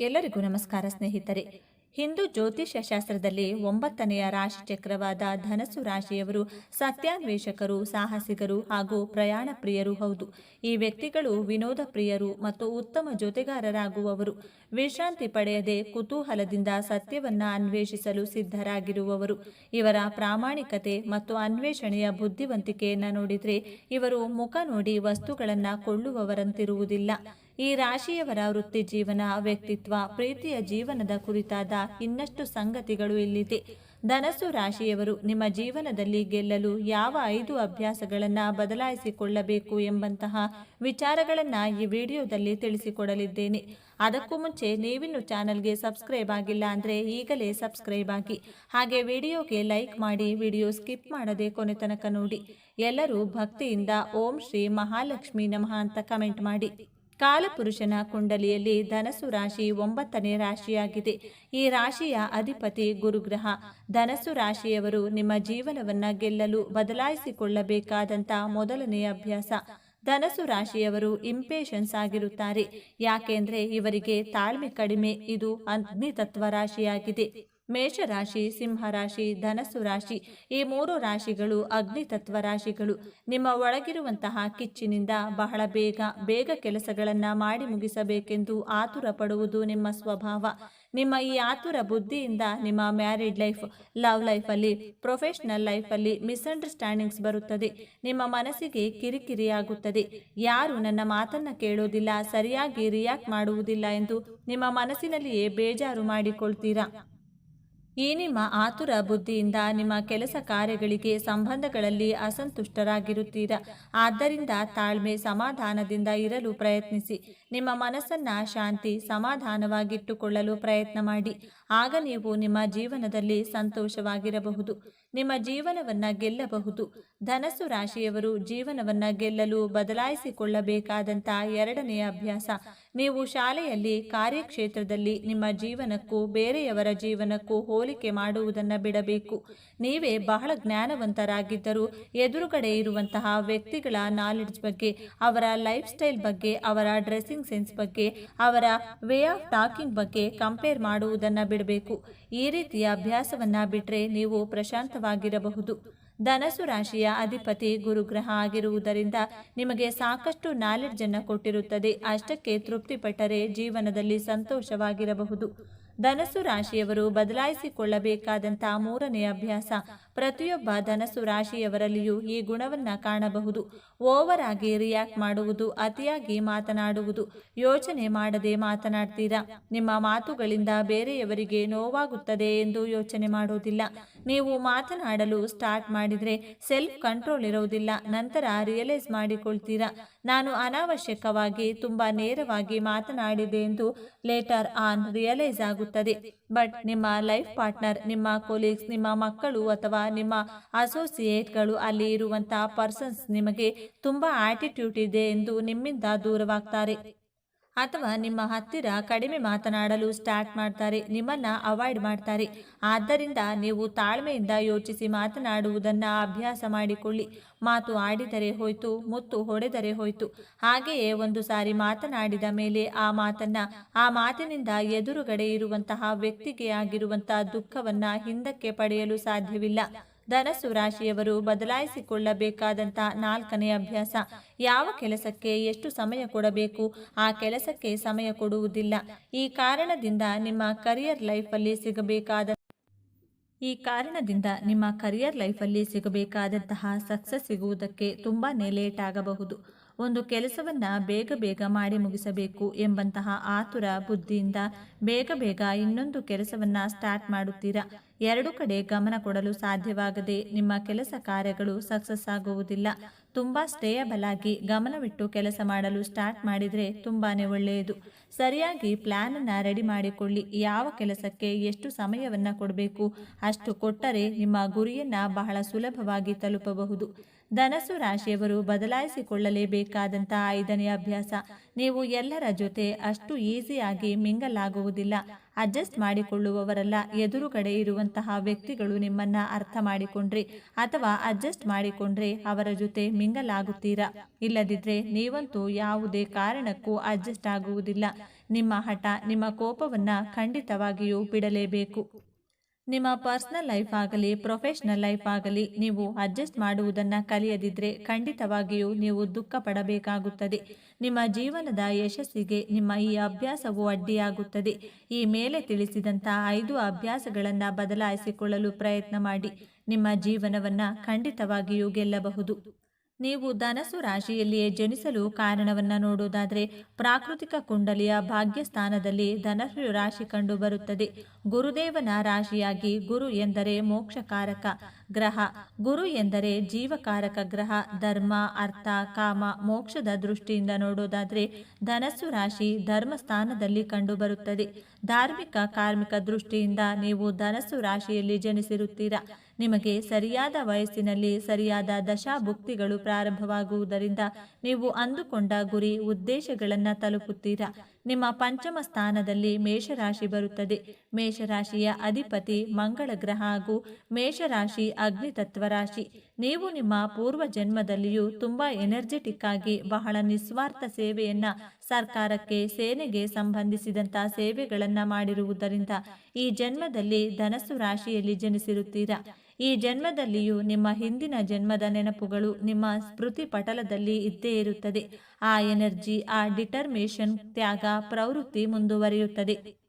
ಎಲ್ಲರಿಗೂ ನಮಸ್ಕಾರ ಸ್ನೇಹಿತರೆ. ಹಿಂದೂ ಜ್ಯೋತಿಷ್ಯ ಶಾಸ್ತ್ರದಲ್ಲಿ ಒಂಬತ್ತನೆಯ ರಾಶಿ ಚಕ್ರವಾದ ಧನಸ್ಸು ರಾಶಿಯವರು ಸತ್ಯಾನ್ವೇಷಕರು, ಸಾಹಸಿಗರು ಹಾಗೂ ಪ್ರಯಾಣ ಪ್ರಿಯರು ಹೌದು. ಈ ವ್ಯಕ್ತಿಗಳು ವಿನೋದ ಪ್ರಿಯರು ಮತ್ತು ಉತ್ತಮ ಜೊತೆಗಾರರಾಗುವವರು. ವಿಶ್ರಾಂತಿ ಪಡೆಯದೆ ಕುತೂಹಲದಿಂದ ಸತ್ಯವನ್ನು ಅನ್ವೇಷಿಸಲು ಸಿದ್ಧರಾಗಿರುವವರು. ಇವರ ಪ್ರಾಮಾಣಿಕತೆ ಮತ್ತು ಅನ್ವೇಷಣೆಯ ಬುದ್ಧಿವಂತಿಕೆಯನ್ನು ನೋಡಿದರೆ ಇವರು ಮುಖ ನೋಡಿ ವಸ್ತುಗಳನ್ನು ಕೊಳ್ಳುವವರಂತಿರುವುದಿಲ್ಲ. ಈ ರಾಶಿಯವರ ವೃತ್ತಿ ಜೀವನ, ವ್ಯಕ್ತಿತ್ವ, ಪ್ರೀತಿಯ ಜೀವನದ ಕುರಿತಾದ ಇನ್ನಷ್ಟು ಸಂಗತಿಗಳು ಇಲ್ಲಿದೆ. ಧನಸ್ಸು ರಾಶಿಯವರು ನಿಮ್ಮ ಜೀವನದಲ್ಲಿ ಗೆಲ್ಲಲು ಯಾವ ಐದು ಅಭ್ಯಾಸಗಳನ್ನು ಬದಲಾಯಿಸಿಕೊಳ್ಳಬೇಕು ಎಂಬಂತಹ ವಿಚಾರಗಳನ್ನು ಈ ವಿಡಿಯೋದಲ್ಲಿ ತಿಳಿಸಿಕೊಡಲಿದ್ದೇನೆ. ಅದಕ್ಕೂ ಮುಂಚೆ ನೀವಿನ್ನು ಚಾನಲ್ಗೆ ಸಬ್ಸ್ಕ್ರೈಬ್ ಆಗಿಲ್ಲ ಅಂದರೆ ಈಗಲೇ ಸಬ್ಸ್ಕ್ರೈಬ್ ಆಗಿ. ಹಾಗೆ ವಿಡಿಯೋಗೆ ಲೈಕ್ ಮಾಡಿ, ವಿಡಿಯೋ ಸ್ಕಿಪ್ ಮಾಡದೆ ಕೊನೆ ತನಕ ನೋಡಿ. ಎಲ್ಲರೂ ಭಕ್ತಿಯಿಂದ ಓಂ ಶ್ರೀ ಮಹಾಲಕ್ಷ್ಮಿ ನಮಃ ಅಂತ ಕಮೆಂಟ್ ಮಾಡಿ. ಕಾಲಪುರುಷನ ಕುಂಡಲಿಯಲ್ಲಿ ಧನಸ್ಸು ರಾಶಿ ಒಂಬತ್ತನೇ ರಾಶಿಯಾಗಿದೆ. ಈ ರಾಶಿಯ ಅಧಿಪತಿ ಗುರುಗ್ರಹ. ಧನಸ್ಸು ರಾಶಿಯವರು ನಿಮ್ಮ ಜೀವನವನ್ನು ಗೆಲ್ಲಲು ಬದಲಾಯಿಸಿಕೊಳ್ಳಬೇಕಾದಂಥ ಮೊದಲನೇ ಅಭ್ಯಾಸ. ಧನಸು ರಾಶಿಯವರು ಇಂಪೇಷನ್ಸ್ ಆಗಿರುತ್ತಾರೆ. ಯಾಕೆಂದ್ರೆ ಇವರಿಗೆ ತಾಳ್ಮೆ ಕಡಿಮೆ, ಇದು ಅಗ್ನಿತತ್ವ ರಾಶಿಯಾಗಿದೆ. ಮೇಷರಾಶಿ, ಸಿಂಹರಾಶಿ ಧನಸ್ಸು ರಾಶಿ ಈ ಮೂರು ರಾಶಿಗಳು ಅಗ್ನಿ ತತ್ವ ರಾಶಿಗಳು. ನಿಮ್ಮ ಒಳಗಿರುವಂತಹ ಕಿಚ್ಚಿನಿಂದ ಬಹಳ ಬೇಗ ಬೇಗ ಕೆಲಸಗಳನ್ನು ಮಾಡಿ ಮುಗಿಸಬೇಕೆಂದು ಆತುರ ಪಡುವುದು ನಿಮ್ಮ ಸ್ವಭಾವ. ನಿಮ್ಮ ಈ ಆತುರ ಬುದ್ಧಿಯಿಂದ ನಿಮ್ಮ ಮ್ಯಾರಿಡ್ ಲೈಫ್, ಲವ್ ಲೈಫಲ್ಲಿ, ಪ್ರೊಫೆಷನಲ್ ಲೈಫಲ್ಲಿ ಮಿಸ್ಅಂಡರ್ಸ್ಟ್ಯಾಂಡಿಂಗ್ಸ್ ಬರುತ್ತದೆ. ನಿಮ್ಮ ಮನಸ್ಸಿಗೆ ಕಿರಿಕಿರಿ ಆಗುತ್ತದೆ ಯಾರು ನನ್ನ ಮಾತನ್ನು ಕೇಳೋದಿಲ್ಲ, ಸರಿಯಾಗಿ ರಿಯಾಕ್ಟ್ ಮಾಡುವುದಿಲ್ಲ ಎಂದು ನಿಮ್ಮ ಮನಸ್ಸಿನಲ್ಲಿಯೇ ಬೇಜಾರು ಮಾಡಿಕೊಳ್ತೀರಾ? ಈ ನಿಮ್ಮ ಆತುರ ಬುದ್ಧಿಯಿಂದ ನಿಮ್ಮ ಕೆಲಸ ಕಾರ್ಯಗಳಿಗೆ ಸಂಬಂಧಗಳಲ್ಲಿ ಅಸಂತುಷ್ಟರಾಗಿರುತ್ತೀರಾ. ಆದ್ದರಿಂದ ತಾಳ್ಮೆ ಸಮಾಧಾನದಿಂದ ಇರಲು ಪ್ರಯತ್ನಿಸಿ. ನಿಮ್ಮ ಮನಸ್ಸನ್ನ ಶಾಂತಿ ಸಮಾಧಾನವಾಗಿಟ್ಟುಕೊಳ್ಳಲು ಪ್ರಯತ್ನ ಮಾಡಿ. ಆಗ ನೀವು ನಿಮ್ಮ ಜೀವನದಲ್ಲಿ ಸಂತೋಷವಾಗಿರಬಹುದು. ನಿಮ್ಮ ಜೀವನವನ್ನ ಗೆಲ್ಲಬಹುದು. ಧನಸ್ಸು ರಾಶಿಯವರು ಜೀವನವನ್ನ ಗೆಲ್ಲಲು ಬದಲಾಯಿಸಿಕೊಳ್ಳಬೇಕಾದಂಥ ಎರಡನೆಯ ಅಭ್ಯಾಸ. ನೀವು ಶಾಲೆಯಲ್ಲಿ ಕಾರ್ಯಕ್ಷೇತ್ರದಲ್ಲಿ ನಿಮ್ಮ ಜೀವನಕ್ಕೂ ಬೇರೆಯವರ ಜೀವನಕ್ಕೂ ಹೋಲಿಕೆ ಮಾಡುವುದನ್ನು ಬಿಡಬೇಕು. ನೀವೇ ಬಹಳ ಜ್ಞಾನವಂತರಾಗಿದ್ದರೂ ಎದುರುಗಡೆ ಇರುವಂತಹ ವ್ಯಕ್ತಿಗಳ ನಾಲೆಡ್ಜ್ ಬಗ್ಗೆ, ಅವರ ಲೈಫ್ ಸ್ಟೈಲ್ ಬಗ್ಗೆ, ಅವರ ಡ್ರೆಸ್ಸಿಂಗ್ ಸೆನ್ಸ್ ಬಗ್ಗೆ, ಅವರ ವೇ ಆಫ್ ಟಾಕಿಂಗ್ ಬಗ್ಗೆ ಕಂಪೇರ್ ಮಾಡುವುದನ್ನು ಬಿಡಬೇಕು ಈ ರೀತಿಯ ಅಭ್ಯಾಸವನ್ನ ಬಿಟ್ಟರೆ ನೀವು ಪ್ರಶಾಂತವಾಗಿರಬಹುದು. ಧನಸು ರಾಶಿಯ ಅಧಿಪತಿ ಗುರುಗ್ರಹ ಆಗಿರುವುದರಿಂದ ನಿಮಗೆ ಸಾಕಷ್ಟು ನಾಲೆಡ್ಜ್ ಅನ್ನು ಕೊಟ್ಟಿರುತ್ತದೆ. ಅಷ್ಟಕ್ಕೆ ತೃಪ್ತಿಪಟ್ಟರೆ ಜೀವನದಲ್ಲಿ ಸಂತೋಷವಾಗಿರಬಹುದು. ಧನಸ್ಸು ರಾಶಿಯವರು ಬದಲಾಯಿಸಿಕೊಳ್ಳಬೇಕಾದಂತಹ ಮೂರನೇ ಅಭ್ಯಾಸ. ಪ್ರತಿಯೊಬ್ಬ ಧನಸು ರಾಶಿಯವರಲ್ಲಿಯೂ ಈ ಗುಣವನ್ನ ಕಾಣಬಹುದು. ಓವರ್ ಆಗಿ ರಿಯಾಕ್ಟ್ ಮಾಡುವುದು, ಅತಿಯಾಗಿ ಮಾತನಾಡುವುದು. ಯೋಚನೆ ಮಾಡದೆ ಮಾತನಾಡ್ತೀರಾ? ನಿಮ್ಮ ಮಾತುಗಳಿಂದ ಬೇರೆಯವರಿಗೆ ನೋವಾಗುತ್ತದೆ ಎಂದು ಯೋಚನೆ ಮಾಡುವುದಿಲ್ಲ ನೀವು ಮಾತನಾಡಲು ಸ್ಟಾರ್ಟ್ ಮಾಡಿದ್ರೆ ಸೆಲ್ಫ್ ಕಂಟ್ರೋಲ್ ಇರುವುದಿಲ್ಲ ನಂತರ ರಿಯಲೈಸ್ ಮಾಡಿಕೊಳ್ತೀರಾ? ನಾನು ಅನಾವಶ್ಯಕವಾಗಿ ತುಂಬಾ ನೇರವಾಗಿ ಮಾತನಾಡಿದೆ ಎಂದು ಲೇಟರ್ ಆನ್ ರಿಯಲೈಸ್ ಆಗುತ್ತದೆ ಬಟ್ ನಿಮ್ಮ ಲೈಫ್ ಪಾರ್ಟ್ನರ್, ನಿಮ್ಮ ಕೊಲೀಗ್ಸ್, ನಿಮ್ಮ ಮಕ್ಕಳು ಅಥವಾ ನಿಮ್ಮ ಅಸೋಸಿಯೇಟ್ಗಳು ಅಲ್ಲಿ ಇರುವಂತಹ ಪರ್ಸನ್ಸ್ ನಿಮಗೆ ತುಂಬಾ ಆಟಿಟ್ಯೂಡ್ ಇದೆ ಎಂದು ನಿಮ್ಮಿಂದ ದೂರವಾಗ್ತಾರೆ. ಅಥವಾ ನಿಮ್ಮ ಹತ್ತಿರ ಕಡಿಮೆ ಮಾತನಾಡಲು ಸ್ಟಾರ್ಟ್ ಮಾಡ್ತಾರೆ, ನಿಮ್ಮನ್ನ ಅವಾಯ್ಡ್ ಮಾಡ್ತಾರೆ. ಆದ್ದರಿಂದ ನೀವು ತಾಳ್ಮೆಯಿಂದ ಯೋಚಿಸಿ ಮಾತನಾಡುವುದನ್ನು ಅಭ್ಯಾಸ ಮಾಡಿಕೊಳ್ಳಿ. ಮಾತು ಆಡಿದರೆ ಹೋಯ್ತು, ಮುತ್ತು ಹೊಡೆದರೆ ಹೋಯ್ತು. ಹಾಗೆಯೇ ಒಂದು ಸಾರಿ ಮಾತನಾಡಿದ ಮೇಲೆ ಆ ಮಾತನ್ನ, ಆ ಮಾತಿನಿಂದ ಎದುರುಗಡೆ ಇರುವಂತಹ ವ್ಯಕ್ತಿಗೆ ಆಗಿರುವಂತಹ ದುಃಖವನ್ನ ಹಿಂದಕ್ಕೆ ಪಡೆಯಲು ಸಾಧ್ಯವಿಲ್ಲ. ಧನಸ್ಸು ರಾಶಿಯವರು ಬದಲಾಯಿಸಿಕೊಳ್ಳಬೇಕಾದಂತಹ ನಾಲ್ಕನೇ ಅಭ್ಯಾಸ. ಯಾವ ಕೆಲಸಕ್ಕೆ ಎಷ್ಟು ಸಮಯ ಕೊಡಬೇಕು? ಆ ಕೆಲಸಕ್ಕೆ ಸಮಯ ಕೊಡುವುದಿಲ್ಲ. ಈ ಕಾರಣದಿಂದ ನಿಮ್ಮ ಕರಿಯರ್ ಲೈಫಲ್ಲಿ ಸಿಗಬೇಕಾದ ಈ ಕಾರಣದಿಂದ ನಿಮ್ಮ ಕರಿಯರ್ ಲೈಫಲ್ಲಿ ಸಿಗಬೇಕಾದಂತಹ ಸಕ್ಸಸ್ ಸಿಗುವುದಕ್ಕೆ ತುಂಬಾ ಲೇಟ್ ಆಗಬಹುದು. ಒಂದು ಕೆಲಸವನ್ನ ಬೇಗ ಬೇಗ ಮಾಡಿ ಮುಗಿಸಬೇಕು ಎಂಬಂತಹ ಆತುರ ಬುದ್ಧಿಯಿಂದ ಬೇಗ ಬೇಗ ಇನ್ನೊಂದು ಕೆಲಸವನ್ನ ಸ್ಟಾರ್ಟ್ ಮಾಡುತ್ತೀರಾ? ಎರಡು ಕಡೆ ಗಮನ ಕೊಡಲು ಸಾಧ್ಯವಾಗದೆ ನಿಮ್ಮ ಕೆಲಸ ಕಾರ್ಯಗಳು ಸಕ್ಸಸ್ ಆಗುವುದಿಲ್ಲ. ತುಂಬಾ ಸ್ಟೇಯಬಲ್ ಆಗಿ ಗಮನವಿಟ್ಟು ಕೆಲಸ ಮಾಡಲು ಸ್ಟಾರ್ಟ್ ಮಾಡಿದರೆ ತುಂಬಾನೇ ಒಳ್ಳೆಯದು. ಸರಿಯಾಗಿ ಪ್ಲಾನ್ ಅನ್ನ ರೆಡಿ ಮಾಡಿಕೊಳ್ಳಿ. ಯಾವ ಕೆಲಸಕ್ಕೆ ಎಷ್ಟು ಸಮಯವನ್ನ ಕೊಡಬೇಕು? ಅಷ್ಟು ಕೊಟ್ಟರೆ ನಿಮ್ಮ ಗುರಿಯನ್ನ ಬಹಳ ಸುಲಭವಾಗಿ ತಲುಪಬಹುದು. ಧನಸ್ಸು ರಾಶಿಯವರು ಬದಲಾಯಿಸಿಕೊಳ್ಳಲೇಬೇಕಾದಂಥ ಐದನೇ ಅಭ್ಯಾಸ. ನೀವು ಎಲ್ಲರ ಜೊತೆ ಅಷ್ಟು ಈಸಿಯಾಗಿ ಮಿಂಗಲ್ ಆಗುವುದಿಲ್ಲ ಅಡ್ಜಸ್ಟ್ ಮಾಡಿಕೊಳ್ಳುವವರಲ್ಲ. ಎದುರುಗಡೆ ಇರುವಂತಹ ವ್ಯಕ್ತಿಗಳು ನಿಮ್ಮನ್ನ ಅರ್ಥ ಮಾಡಿಕೊಂಡ್ರೆ ಅಥವಾ ಅಡ್ಜಸ್ಟ್ ಮಾಡಿಕೊಂಡ್ರೆ ಅವರ ಜೊತೆ ಮಿಂಗಲ್ ಆಗುತ್ತೀರಾ ಇಲ್ಲದಿದ್ರೆ ನೀವಂತೂ ಯಾವುದೇ ಕಾರಣಕ್ಕೂ ಅಡ್ಜಸ್ಟ್ ಆಗುವುದಿಲ್ಲ. ನಿಮ್ಮ ಹಠ, ನಿಮ್ಮ ಕೋಪವನ್ನ ಖಂಡಿತವಾಗಿಯೂ ಬಿಡಲೇಬೇಕು. ನಿಮ್ಮ ಪರ್ಸನಲ್ ಲೈಫ್ ಆಗಲಿ, ಪ್ರೊಫೆಷ್ನಲ್ ಲೈಫ್ ಆಗಲಿ, ನೀವು ಅಡ್ಜಸ್ಟ್ ಮಾಡುವುದನ್ನು ಕಲಿಯದಿದ್ದರೆ ಖಂಡಿತವಾಗಿಯೂ ನೀವು ದುಃಖ ಪಡಬೇಕಾಗುತ್ತದೆ. ನಿಮ್ಮ ಜೀವನದ ಯಶಸ್ಸಿಗೆ ನಿಮ್ಮ ಈ ಅಭ್ಯಾಸವು ಅಡ್ಡಿಯಾಗುತ್ತದೆ. ಈ ಮೇಲೆ ತಿಳಿಸಿದಂಥ ಐದು ಅಭ್ಯಾಸಗಳನ್ನು ಬದಲಾಯಿಸಿಕೊಳ್ಳಲು ಪ್ರಯತ್ನ ಮಾಡಿ. ನಿಮ್ಮ ಜೀವನವನ್ನು ಖಂಡಿತವಾಗಿಯೂ ಗೆಲ್ಲಬಹುದು. ನೀವು ಧನಸು ರಾಶಿಯಲ್ಲಿಯೇ ಜನಿಸಲು ಕಾರಣವನ್ನು ನೋಡುವುದಾದರೆ ಪ್ರಾಕೃತಿಕ ಕುಂಡಲಿಯ ಭಾಗ್ಯಸ್ಥಾನದಲ್ಲಿ ಧನಸು ರಾಶಿ ಕಂಡು ಬರುತ್ತದೆ ಗುರುದೇವನ ರಾಶಿಯಾಗಿ ಗುರು ಎಂದರೆ ಮೋಕ್ಷಕಾರಕ ಗ್ರಹ. ಗುರು ಎಂದರೆ ಜೀವಕಾರಕ ಗ್ರಹ. ಧರ್ಮ, ಅರ್ಥ, ಕಾಮ, ಮೋಕ್ಷದ ದೃಷ್ಟಿಯಿಂದ ನೋಡುವುದಾದರೆ ಧನಸ್ಸು ರಾಶಿ ಧರ್ಮ ಸ್ಥಾನದಲ್ಲಿ ಕಂಡುಬರುತ್ತದೆ. ಧಾರ್ಮಿಕ, ಕಾರ್ಮಿಕ ದೃಷ್ಟಿಯಿಂದ ನೀವು ಧನಸ್ಸು ರಾಶಿಯಲ್ಲಿ ಜನಿಸಿರುತ್ತೀರಾ? ನಿಮಗೆ ಸರಿಯಾದ ವಯಸ್ಸಿನಲ್ಲಿ ಸರಿಯಾದ ದಶಾಭುಕ್ತಿಗಳು ಪ್ರಾರಂಭವಾಗುವುದರಿಂದ ನೀವು ಅಂದುಕೊಂಡ ಗುರಿ ಉದ್ದೇಶಗಳನ್ನು ತಲುಪುತ್ತೀರಾ? ನಿಮ್ಮ ಪಂಚಮ ಸ್ಥಾನದಲ್ಲಿ ಮೇಷರಾಶಿ ಬರುತ್ತದೆ. ಮೇಷರಾಶಿಯ ಅಧಿಪತಿ ಮಂಗಳ ಗ್ರಹ ಹಾಗೂ ಮೇಷರಾಶಿ ಅಗ್ನಿತತ್ವ ರಾಶಿ. ನೀವು ನಿಮ್ಮ ಪೂರ್ವ ಜನ್ಮದಲ್ಲಿಯೂ ತುಂಬ ಎನರ್ಜೆಟಿಕ್ ಆಗಿ ಬಹಳ ನಿಸ್ವಾರ್ಥ ಸೇವೆಯನ್ನ ಸರ್ಕಾರಕ್ಕೆ, ಸೇನೆಗೆ ಸಂಬಂಧಿಸಿದಂತಹ ಸೇವೆಗಳನ್ನು ಮಾಡಿರುವುದರಿಂದ ಈ ಜನ್ಮದಲ್ಲಿ ಧನಸ್ಸು ರಾಶಿಯಲ್ಲಿ ಜನಿಸಿರುತ್ತೀರಾ? ಈ ಜನ್ಮದಲ್ಲಿಯೂ ನಿಮ್ಮ ಹಿಂದಿನ ಜನ್ಮದ ನೆನಪುಗಳು ನಿಮ್ಮ ಸ್ಮೃತಿ ಪಟಲದಲ್ಲಿ ಇದ್ದೇ ಇರುತ್ತದೆ. ಆ ಎನರ್ಜಿ, ಆ ಡಿಟರ್ಮೇಷನ್, ತ್ಯಾಗ, ಪ್ರವೃತ್ತಿ ಮುಂದುವರಿಯುತ್ತದೆ.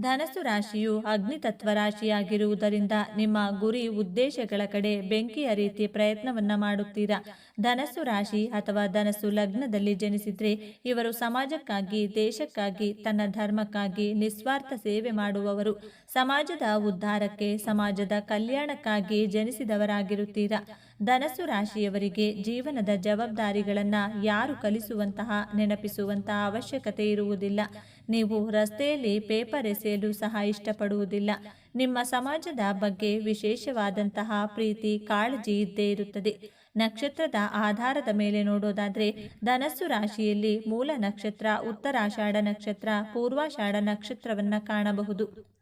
ಧನಸ್ಸು ರಾಶಿಯು ಅಗ್ನಿತತ್ವ ರಾಶಿಯಾಗಿರುವುದರಿಂದ ನಿಮ್ಮ ಗುರಿ ಉದ್ದೇಶಗಳ ಕಡೆ ಬೆಂಕಿಯ ರೀತಿ ಪ್ರಯತ್ನವನ್ನ ಮಾಡುತ್ತೀರಾ? ಧನಸ್ಸು ರಾಶಿ ಅಥವಾ ಧನಸ್ಸು ಲಗ್ನದಲ್ಲಿ ಜನಿಸಿದ್ರೆ ಇವರು ಸಮಾಜಕ್ಕಾಗಿ, ದೇಶಕ್ಕಾಗಿ, ತನ್ನ ಧರ್ಮಕ್ಕಾಗಿ ನಿಸ್ವಾರ್ಥ ಸೇವೆ ಮಾಡುವವರು. ಸಮಾಜದ ಉದ್ಧಾರಕ್ಕೆ, ಸಮಾಜದ ಕಲ್ಯಾಣಕ್ಕಾಗಿ ಜನಿಸಿದವರಾಗಿರುತ್ತೀರಾ? ಧನಸ್ಸು ರಾಶಿಯವರಿಗೆ ಜೀವನದ ಜವಾಬ್ದಾರಿಗಳನ್ನು ಯಾರು ಕಲಿಸುವಂತಹ, ನೆನಪಿಸುವಂತಹ ಅವಶ್ಯಕತೆ ಇರುವುದಿಲ್ಲ. ನೀವು ರಸ್ತೆಯಲ್ಲಿ ಪೇಪರ್ ಎಸೆಯಲು ಸಹ ಇಷ್ಟಪಡುವುದಿಲ್ಲ. ನಿಮ್ಮ ಸಮಾಜದ ಬಗ್ಗೆ ವಿಶೇಷವಾದಂತಹ ಪ್ರೀತಿ, ಕಾಳಜಿ ಇದ್ದೇ ಇರುತ್ತದೆ. ನಕ್ಷತ್ರದ ಆಧಾರದ ಮೇಲೆ ನೋಡೋದಾದರೆ, ಧನಸ್ಸು ರಾಶಿಯಲ್ಲಿ ಮೂಲ ನಕ್ಷತ್ರ, ಉತ್ತರಾಷಾಢ ನಕ್ಷತ್ರ, ಪೂರ್ವಾಷಾಢ ನಕ್ಷತ್ರವನ್ನು ಕಾಣಬಹುದು.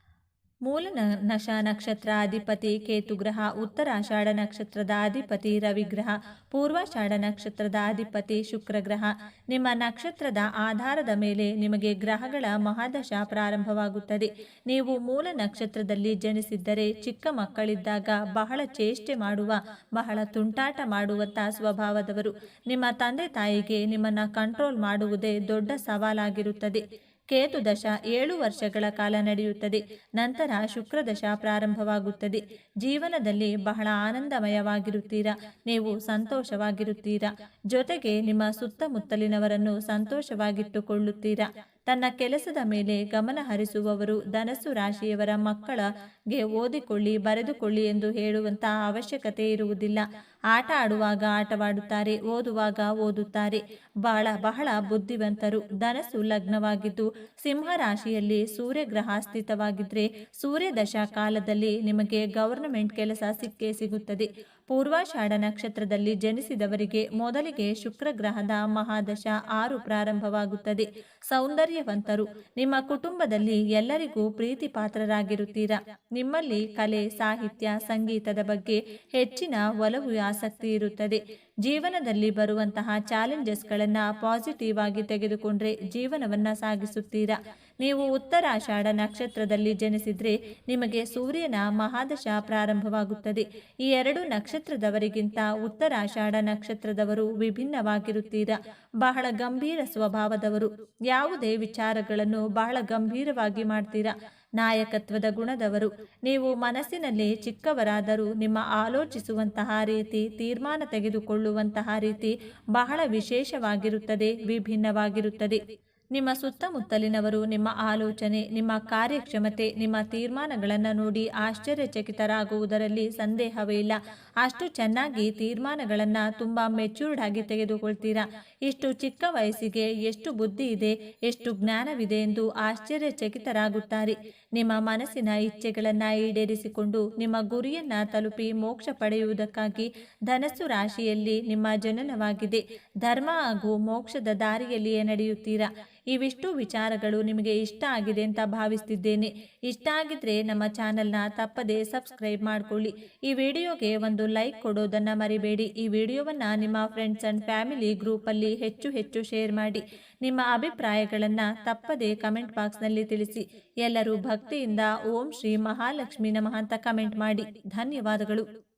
ಮೂಲ ನಶ ನಕ್ಷತ್ರ ಅಧಿಪತಿ ಕೇತುಗ್ರಹ ಉತ್ತರಾಷಾಢ ನಕ್ಷತ್ರದ ಅಧಿಪತಿ ರವಿಗ್ರಹ ಪೂರ್ವಾಷಾಢ ನಕ್ಷತ್ರದ ಅಧಿಪತಿ ಶುಕ್ರಗ್ರಹ. ನಿಮ್ಮ ನಕ್ಷತ್ರದ ಆಧಾರದ ಮೇಲೆ ನಿಮಗೆ ಗ್ರಹಗಳ ಮಹಾದಶ ಪ್ರಾರಂಭವಾಗುತ್ತದೆ. ನೀವು ಮೂಲ ನಕ್ಷತ್ರದಲ್ಲಿ ಜನಿಸಿದ್ದರೆ ಚಿಕ್ಕ ಮಕ್ಕಳಿದ್ದಾಗ ಬಹಳ ಚೇಷ್ಟೆ ಮಾಡುವ, ಬಹಳ ತುಂಟಾಟ ಮಾಡುವಂತಹ ಸ್ವಭಾವದವರು. ನಿಮ್ಮ ತಂದೆ ತಾಯಿಗೆ ನಿಮ್ಮನ್ನು ಕಂಟ್ರೋಲ್ ಮಾಡುವುದೇ ದೊಡ್ಡ ಸವಾಲಾಗಿರುತ್ತದೆ. ಕೇತು ದಶ ಏಳು ವರ್ಷಗಳ ಕಾಲ ನಡೆಯುತ್ತದೆ. ನಂತರ ಶುಕ್ರದಶ ಪ್ರಾರಂಭವಾಗುತ್ತದೆ. ಜೀವನದಲ್ಲಿ ಬಹಳ ಆನಂದಮಯವಾಗಿರುತ್ತೀರಾ? ನೀವು ಸಂತೋಷವಾಗಿರುತ್ತೀರಾ? ಜೊತೆಗೆ ನಿಮ್ಮ ಸುತ್ತಮುತ್ತಲಿನವರನ್ನು ಸಂತೋಷವಾಗಿಟ್ಟುಕೊಳ್ಳುತ್ತೀರಾ? ತನ್ನ ಕೆಲಸದ ಮೇಲೆ ಗಮನ ಹರಿಸುವವರು ಧನಸ್ಸು ರಾಶಿಯವರ ಮಕ್ಕಳಗೆ ಓದಿಕೊಳ್ಳಿ, ಬರೆದುಕೊಳ್ಳಿ ಎಂದು ಹೇಳುವಂತಹ ಅವಶ್ಯಕತೆ ಇರುವುದಿಲ್ಲ. ಆಟ ಆಡುವಾಗ ಆಟವಾಡುತ್ತಾರೆ, ಓದುವಾಗ ಓದುತ್ತಾರೆ. ಬಹಳ ಬಹಳ ಬುದ್ಧಿವಂತರು. ಧನಸ್ಸು ಲಗ್ನವಾಗಿದ್ದು ಸಿಂಹ ರಾಶಿಯಲ್ಲಿ ಸೂರ್ಯಗ್ರಹ ಸ್ಥಿತವಾಗಿದ್ರೆ ಸೂರ್ಯ ದಶಾ ಕಾಲದಲ್ಲಿ ನಿಮಗೆ ಗವರ್ನಮೆಂಟ್ ಕೆಲಸ ಸಿಕ್ಕೇ ಸಿಗುತ್ತದೆ. ಪೂರ್ವಾಷಾಢ ನಕ್ಷತ್ರದಲ್ಲಿ ಜನಿಸಿದವರಿಗೆ ಮೊದಲಿಗೆ ಶುಕ್ರ ಗ್ರಹದ ಮಹಾದಶ ಆರು ಪ್ರಾರಂಭವಾಗುತ್ತದೆ. ಸೌಂದರ್ಯವಂತರು, ನಿಮ್ಮ ಕುಟುಂಬದಲ್ಲಿ ಎಲ್ಲರಿಗೂ ಪ್ರೀತಿ ಪಾತ್ರರಾಗಿರುತ್ತೀರಾ ನಿಮ್ಮಲ್ಲಿ ಕಲೆ, ಸಾಹಿತ್ಯ, ಸಂಗೀತದ ಬಗ್ಗೆ ಹೆಚ್ಚಿನ ಒಲವು, ಆಸಕ್ತಿ ಇರುತ್ತದೆ. ಜೀವನದಲ್ಲಿ ಬರುವಂತಹ ಚಾಲೆಂಜಸ್ಗಳನ್ನು ಪಾಸಿಟಿವ್ ಆಗಿ ತೆಗೆದುಕೊಂಡ್ರೆ ಜೀವನವನ್ನ ಸಾಗಿಸುತ್ತೀರಾ? ನೀವು ಉತ್ತರಾಷಾಢ ನಕ್ಷತ್ರದಲ್ಲಿ ಜನಿಸಿದ್ರೆ ನಿಮಗೆ ಸೂರ್ಯನ ಮಹಾದಶ ಪ್ರಾರಂಭವಾಗುತ್ತದೆ. ಈ ಎರಡು ನಕ್ಷತ್ರದವರಿಗಿಂತ ಉತ್ತರಾಷಾಢ ನಕ್ಷತ್ರದವರು ವಿಭಿನ್ನವಾಗಿರುತ್ತೀರಾ? ಬಹಳ ಗಂಭೀರ ಸ್ವಭಾವದವರು. ಯಾವುದೇ ವಿಚಾರಗಳನ್ನು ಬಹಳ ಗಂಭೀರವಾಗಿ ಮಾಡ್ತೀರಾ? ನಾಯಕತ್ವದ ಗುಣದವರು. ನೀವು ಮನಸ್ಸಿನಲ್ಲಿ ಚಿಕ್ಕವರಾದರೂ ನಿಮ್ಮ ಆಲೋಚಿಸುವಂತಹ ರೀತಿ ತೀರ್ಮಾನ ತೆಗೆದುಕೊಳ್ಳುವಂತಹ ರೀತಿ ಬಹಳ ವಿಶೇಷವಾಗಿರುತ್ತದೆ ವಿಭಿನ್ನವಾಗಿರುತ್ತದೆ. ನಿಮ್ಮ ಸುತ್ತಮುತ್ತಲಿನವರು ನಿಮ್ಮ ಆಲೋಚನೆ, ನಿಮ್ಮ ಕಾರ್ಯಕ್ಷಮತೆ, ನಿಮ್ಮ ತೀರ್ಮಾನಗಳನ್ನು ನೋಡಿ ಆಶ್ಚರ್ಯಚಕಿತರಾಗುವುದರಲ್ಲಿ ಸಂದೇಹವೇ ಇಲ್ಲ. ಅಷ್ಟು ಚೆನ್ನಾಗಿ ತೀರ್ಮಾನಗಳನ್ನು ತುಂಬ ಮೆಚ್ಯೂರ್ಡ್ ಆಗಿ ತೆಗೆದುಕೊಳ್ತೀರಾ? ಇಷ್ಟು ಚಿಕ್ಕ ವಯಸ್ಸಿಗೆ ಎಷ್ಟು ಬುದ್ಧಿ ಇದೆ, ಎಷ್ಟು ಜ್ಞಾನವಿದೆ ಎಂದು ಆಶ್ಚರ್ಯಚಕಿತರಾಗುತ್ತಾರೆ. ನಿಮ್ಮ ಮನಸ್ಸಿನ ಇಚ್ಛೆಗಳನ್ನು ಈಡೇರಿಸಿಕೊಂಡು ನಿಮ್ಮ ಗುರಿಯನ್ನು ತಲುಪಿ ಮೋಕ್ಷ ಪಡೆಯುವುದಕ್ಕಾಗಿ ಧನಸ್ಸು ರಾಶಿಯಲ್ಲಿ ನಿಮ್ಮ ಜನನವಾಗಿದೆ. ಧರ್ಮ ಹಾಗೂ ಮೋಕ್ಷದ ದಾರಿಯಲ್ಲಿಯೇ ನಡೆಯುತ್ತೀರಾ? ಇವಿಷ್ಟು ವಿಚಾರಗಳು ನಿಮಗೆ ಇಷ್ಟ ಆಗಿದೆ ಅಂತ ಭಾವಿಸ್ತಿದ್ದೇನೆ. ಇಷ್ಟ ಆಗಿದ್ರೆ ನಮ್ಮ ಚಾನೆಲ್ನ ತಪ್ಪದೆ ಸಬ್ಸ್ಕ್ರೈಬ್ ಮಾಡ್ಕೊಳ್ಳಿ. ಈ ವಿಡಿಯೋಗೆ ಒಂದು ಲೈಕ್ ಕೊಡೋದನ್ನು ಮರಿಬೇಡಿ. ಈ ವಿಡಿಯೋವನ್ನ ನಿಮ್ಮ ಫ್ರೆಂಡ್ಸ್ ಅಂಡ್ ಫ್ಯಾಮಿಲಿ ಗ್ರೂಪಲ್ಲಿ ಹೆಚ್ಚು ಹೆಚ್ಚು ಶೇರ್ ಮಾಡಿ. ನಿಮ್ಮ ಅಭಿಪ್ರಾಯಗಳನ್ನು ತಪ್ಪದೆ ಕಮೆಂಟ್ ಬಾಕ್ಸ್ನಲ್ಲಿ ತಿಳಿಸಿ. ಎಲ್ಲರೂ ಭಕ್ತಿಯಿಂದ ಓಂ ಶ್ರೀ ಮಹಾಲಕ್ಷ್ಮಿ ನಮಃ ಅಂತ ಕಮೆಂಟ್ ಮಾಡಿ. ಧನ್ಯವಾದಗಳು.